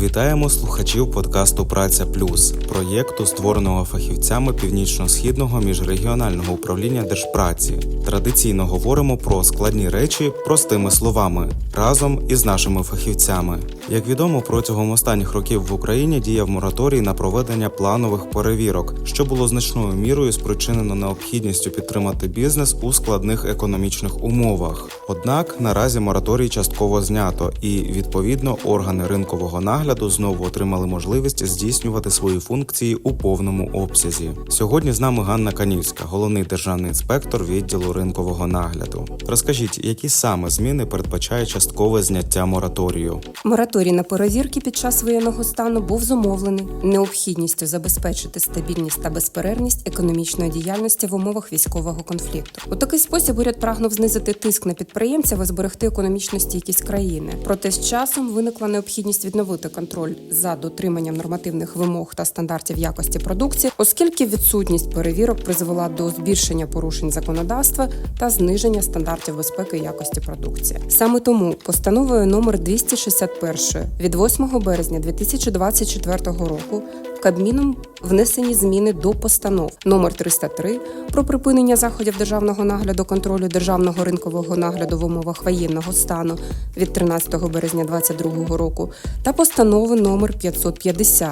Вітаємо слухачів подкасту Праця Плюс, проєкту, створеного фахівцями північно-східного міжрегіонального управління держпраці. Традиційно говоримо про складні речі простими словами разом із нашими фахівцями. Як відомо, протягом останніх років в Україні діяв мораторій на проведення планових перевірок, що було значною мірою спричинено необхідністю підтримати бізнес у складних економічних умовах. Однак наразі мораторій частково знято, і відповідно органи ринкового нагляду знову отримали можливість здійснювати свої функції у повному обсязі. Сьогодні з нами Ганна Канівська, головний державний інспектор відділу ринкового нагляду. Розкажіть, які саме зміни передбачає часткове зняття мораторію? Мораторій на перевірки під час воєнного стану був зумовлений необхідністю забезпечити стабільність та безперервність економічної діяльності в умовах військового конфлікту. У такий спосіб уряд прагнув знизити тиск на підприємців і зберегти економічну стійкість країни. Проте з часом виникла необхідність відновити контроль за дотриманням нормативних вимог та стандартів якості продукції, оскільки відсутність перевірок призвела до збільшення порушень законодавства та зниження стандартів безпеки і якості продукції. Саме тому постановою номер 261 від 8 березня 2024 року Кабміном внесені зміни до постанов номер 303 про припинення заходів державного нагляду контролю державного ринкового нагляду в умовах воєнного стану від 13 березня 2022 року та постанови номер 550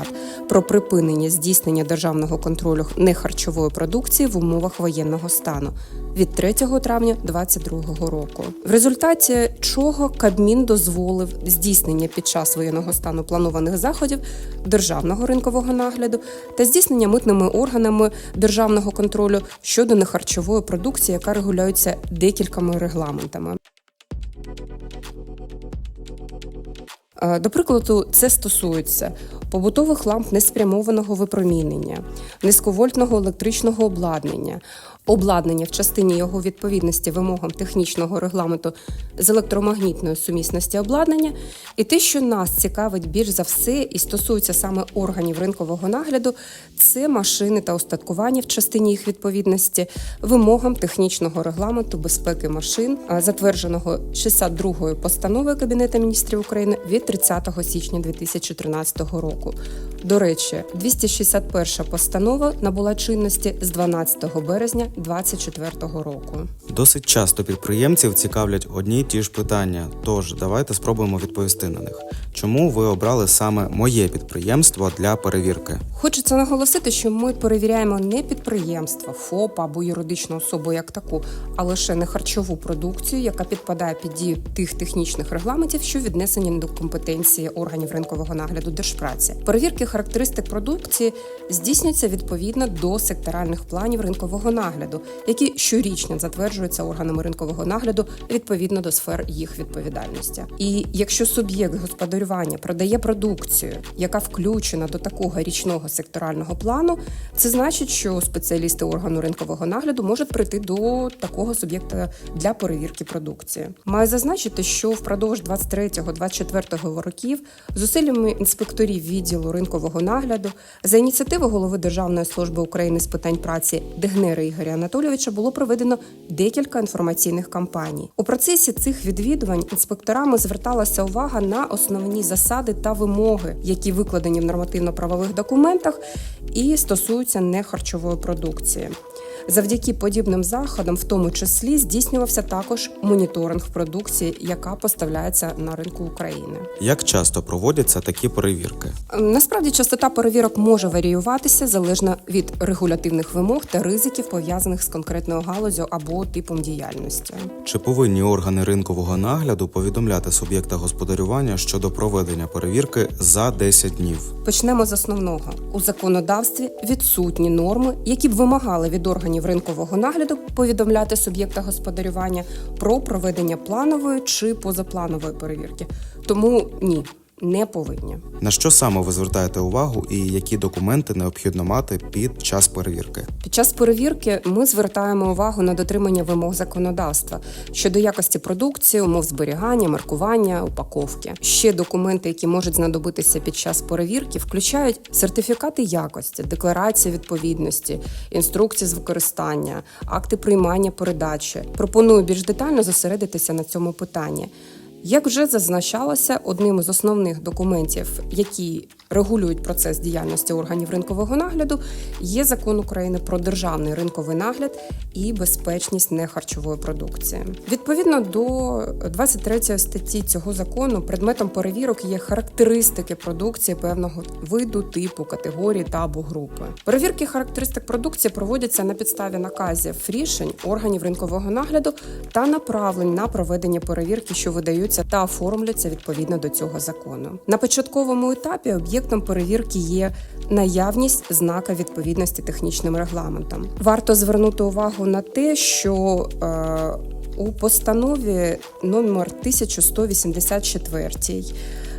про припинення здійснення державного контролю нехарчової продукції в умовах воєнного стану від 3 травня 2022 року. В результаті чого Кабмін дозволив здійснення під час воєнного стану планованих заходів державного ринкового нагляду та здійснення митними органами державного контролю щодо нехарчової продукції, яка регулюється декількома регламентами. Е, До прикладу, це стосується побутових ламп неспрямованого випромінення, низьковольтного електричного обладнання, обладнання в частині його відповідності вимогам технічного регламенту з електромагнітної сумісності обладнання, і те, що нас цікавить більш за все і стосується саме органів ринкового нагляду, це машини та устаткування в частині їх відповідності вимогам технічного регламенту безпеки машин, затвердженого 62-ї постановою Кабінету міністрів України від 30 січня 2013 року. До речі, 261 постанова набула чинності з 12 березня 2024 року. Досить часто підприємців цікавлять одні й ті ж питання. Тож давайте спробуємо відповісти на них. Чому ви обрали саме моє підприємство для перевірки? Хочеться наголосити, що ми перевіряємо не підприємство, ФОП або юридичну особу як таку, а лише не харчову продукцію, яка підпадає під дію тих технічних регламентів, що віднесені до компетенції органів ринкового нагляду держпраці. Перевірки характеристик продукції здійснюються відповідно до секторальних планів ринкового нагляду, які щорічно затверджуються органами ринкового нагляду відповідно до сфер їх відповідальності. І якщо суб'єкт господарювання продає продукцію, яка включена до такого річного секторального плану, це значить, що спеціалісти органу ринкового нагляду можуть прийти до такого суб'єкта для перевірки продукції. Маю зазначити, що впродовж 23-24 років зусиллями інспекторів відділу ринкового нагляду за ініціативи голови Державної служби України з питань праці Дегнера Ігоря Анатолійовича було проведено декілька інформаційних кампаній. У процесі цих відвідувань інспекторами зверталася увага на основні засади та вимоги, які викладені в нормативно-правових документах і стосуються нехарчової продукції. Завдяки подібним заходам, в тому числі, здійснювався також моніторинг продукції, яка поставляється на ринку України. Як часто проводяться такі перевірки? Насправді частота перевірок може варіюватися залежно від регулятивних вимог та ризиків, пов'язаних з конкретною галузю або типом діяльності. Чи повинні органи ринкового нагляду повідомляти суб'єкта господарювання щодо проведення перевірки за 10 днів? Почнемо з основного у законодавстві відсутні норми, які б вимагали від органів ринкового нагляду повідомляти суб'єкта господарювання про проведення планової чи позапланової перевірки. Тому ні, не повинні. На що саме ви звертаєте увагу і які документи необхідно мати під час перевірки? Під час перевірки ми звертаємо увагу на дотримання вимог законодавства щодо якості продукції, умов зберігання, маркування, упаковки. Ще документи, які можуть знадобитися під час перевірки, включають сертифікати якості, декларації відповідності, інструкції з використання, акти приймання передачі. Пропоную більш детально зосередитися на цьому питанні. Як вже зазначалося, одним із основних документів, які регулюють процес діяльності органів ринкового нагляду, є закон України про державний ринковий нагляд і безпечність нехарчової продукції. Відповідно до 23 статті цього закону, предметом перевірок є характеристики продукції певного виду, типу, категорії та або групи. Перевірки характеристик продукції проводяться на підставі наказів рішень органів ринкового нагляду та направлень на проведення перевірки, що видаються та оформляться відповідно до цього закону. На початковому етапі об'єктом перевірки є наявність знака відповідності технічним регламентам. Варто звернути увагу на те, що е, у постанові номер 1184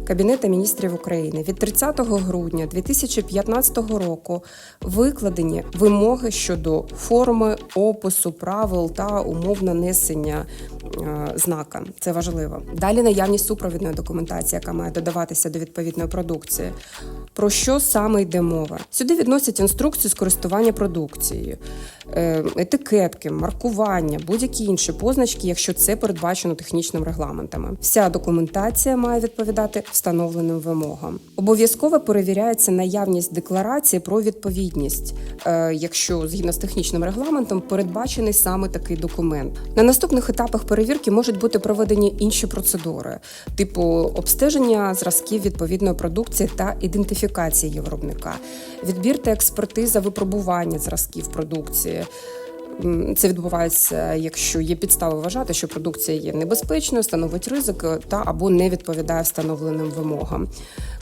Кабінету міністрів України від 30 грудня 2015 року викладені вимоги щодо форми, опису, правил та умов нанесення е, знака. Це важливо. Далі наявність супровідної документації, яка має додаватися до відповідної продукції. Про що саме йде мова? Сюди відносять інструкцію з користування продукцією, е, етикетки, маркування, будь-які інші позначки, якщо це передбачено технічним регламентами. Вся документація має відповідати встановленим вимогам. Обов'язково перевіряється наявність декларації про відповідність, е, якщо згідно з технічним регламентом передбачений саме такий документ. На наступних етапах перевірки можуть бути проведені інші процедури, типу обстеження зразків відповідної продукції та ідентифікації виробника, відбір та експертиза випробування зразків продукції. Це відбувається, якщо є підстави вважати, що продукція є небезпечною, становить ризик та або не відповідає встановленим вимогам.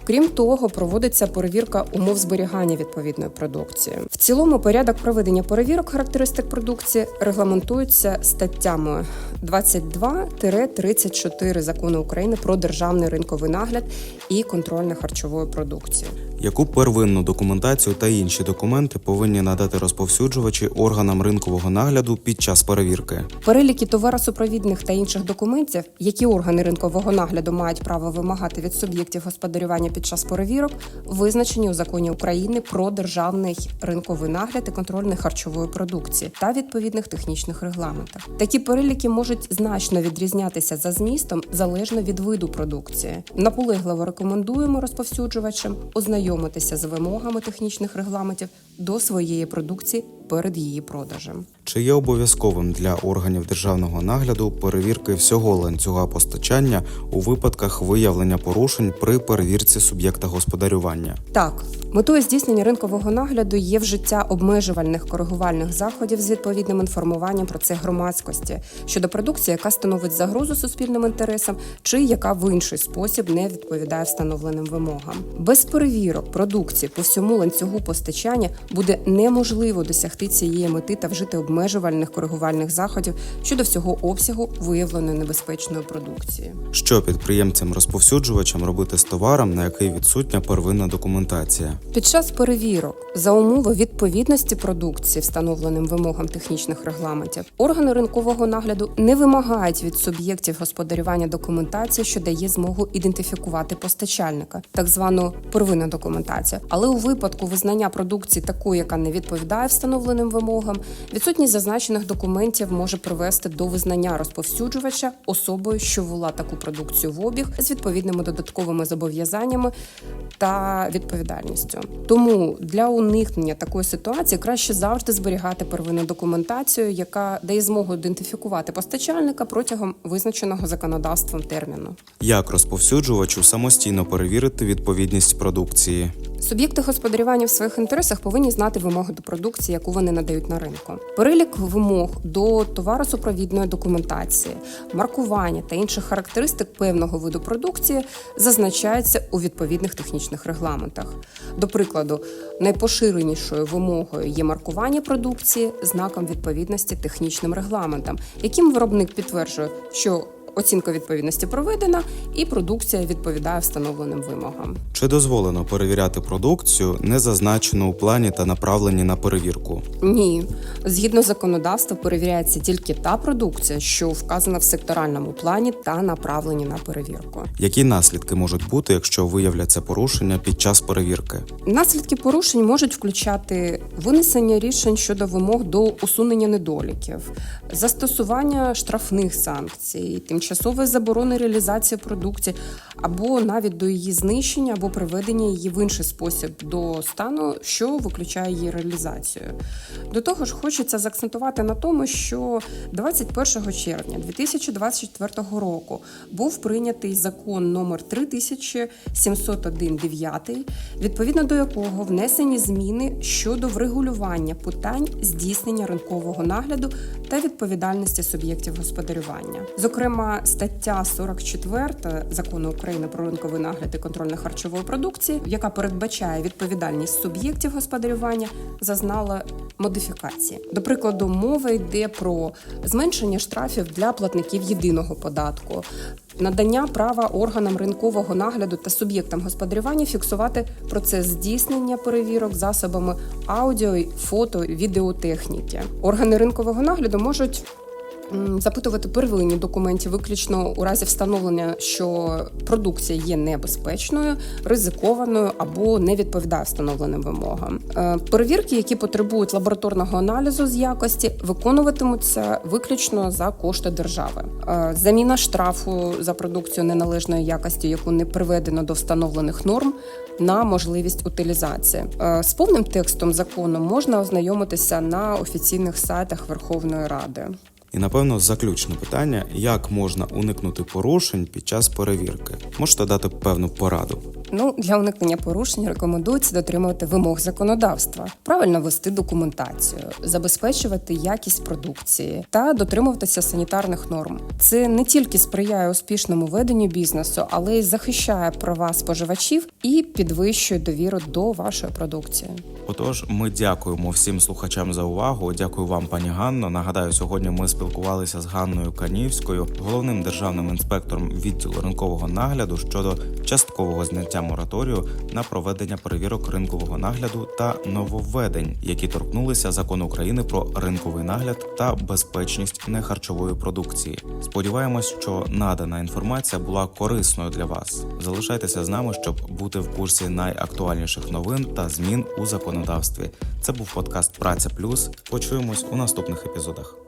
Крім того, проводиться перевірка умов зберігання відповідної продукції. В цілому порядок проведення перевірок характеристик продукції регламентується статтями 22-34 закону України про державний ринковий нагляд і контроль на харчової продукції. Яку первинну документацію та інші документи повинні надати розповсюджувачі органам ринкового нагляду під час перевірки? Переліки товаросупровідних та інших документів, які органи ринкового нагляду мають право вимагати від суб'єктів господарювання під час перевірок, визначені у законі України про державний ринковий нагляд і контроль над харчової продукції та відповідних технічних регламентах. Такі переліки можуть значно відрізнятися за змістом залежно від виду продукції. Наполегливо рекомендуємо розповсюджувачам ознайомитися з вимогами технічних регламентів до своєї продукції перед її продажем. Чи є обов'язковим для органів державного нагляду перевірки всього ланцюга постачання у випадках виявлення порушень при перевірці суб'єкта господарювання? Так, метою здійснення ринкового нагляду є вжиття обмежувальних коригувальних заходів з відповідним інформуванням про це громадськості щодо продукції, яка становить загрозу суспільним інтересам, чи яка в інший спосіб не відповідає встановленим вимогам. Без перевірок продукції по всьому ланцюгу постачання буде неможливо досягти цієї мети та вжити обмежувальних коригувальних заходів щодо всього обсягу виявленої небезпечної продукції. Що підприємцям-розповсюджувачам робити з товаром, на який відсутня первинна документація? Під час перевірок за умови відповідності продукції встановленим вимогам технічних регламентів органи ринкового нагляду не вимагають від суб'єктів господарювання документації, що дає змогу ідентифікувати постачальника, так звану первинну документацію. Але у випадку визнання продукції такою, яка не відповідає встановленим вимогам, відсутність зазначених документів може привести до визнання розповсюджувача особою, що ввела таку продукцію в обіг з відповідними додатковими зобов'язаннями та відповідальністю. Тому для уникнення такої ситуації краще завжди зберігати первинну документацію, яка дає змогу ідентифікувати постачальника протягом визначеного законодавством терміну. Як розповсюджувачу самостійно перевірити відповідність продукції? Суб'єкти господарювання в своїх інтересах повинні знати вимоги до продукції, яку вони надають на ринку. Перелік вимог до товаросупровідної документації, маркування та інших характеристик певного виду продукції зазначається у відповідних технічних регламентах. До прикладу, найпоширенішою вимогою є маркування продукції знаком відповідності технічним регламентам, яким виробник підтверджує, що Оцінка відповідності проведена, і продукція відповідає встановленим вимогам. Чи дозволено перевіряти продукцію, не зазначену у плані та направлені на перевірку? Ні, згідно законодавства, перевіряється тільки та продукція, що вказана в секторальному плані та направлені на перевірку. Які наслідки можуть бути, якщо виявляться порушення під час перевірки? Наслідки порушень можуть включати винесення рішень щодо вимог до усунення недоліків, застосування штрафних санкцій, тимчасових тимчасової заборони реалізації продукції, або навіть до її знищення або приведення її в інший спосіб до стану, що виключає її реалізацію. До того ж, хочеться заакцентувати на тому, що 21 червня 2024 року був прийнятий закон номер 3701-9, відповідно до якого внесені зміни щодо врегулювання питань здійснення ринкового нагляду та відповідальності суб'єктів господарювання. Зокрема, стаття 44 закону України про ринковий нагляд і контроль харчової продукції, яка передбачає відповідальність суб'єктів господарювання, зазнала модифікації. До прикладу, мова йде про зменшення штрафів для платників єдиного податку. Надання права органам ринкового нагляду та суб'єктам господарювання фіксувати процес здійснення перевірок засобами аудіо, фото, відеотехніки. Органи ринкового нагляду можуть запитувати первинні документів виключно у разі встановлення, що продукція є небезпечною, ризикованою або не відповідає встановленим вимогам. Е, Перевірки, які потребують лабораторного аналізу з якості, виконуватимуться виключно за кошти держави. Е, Заміна штрафу за продукцію неналежної якості, яку не приведено до встановлених норм, на можливість утилізації. Е, З повним текстом закону можна ознайомитися на офіційних сайтах Верховної Ради. І напевно заключне питання: як можна уникнути порушень під час перевірки? Можете дати певну пораду? Ну, для уникнення порушень рекомендується дотримувати вимог законодавства, правильно вести документацію, забезпечувати якість продукції та дотримуватися санітарних норм. Це не тільки сприяє успішному веденню бізнесу, але й захищає права споживачів і підвищує довіру до вашої продукції. Отож, ми дякуємо всім слухачам за увагу. Дякую вам, пані Ганно. Нагадаю, сьогодні ми спілкувалися з Ганною Канівською, головним державним інспектором відділу ринкового нагляду щодо часткового зняття мораторію на проведення перевірок ринкового нагляду та нововведень, які торкнулися закону України про ринковий нагляд та безпечність нехарчової продукції. Сподіваємось, що надана інформація була корисною для вас. Залишайтеся з нами, щоб бути в курсі найактуальніших новин та змін у законодавстві. Це був подкаст Праця Плюс. Почуємось у наступних епізодах.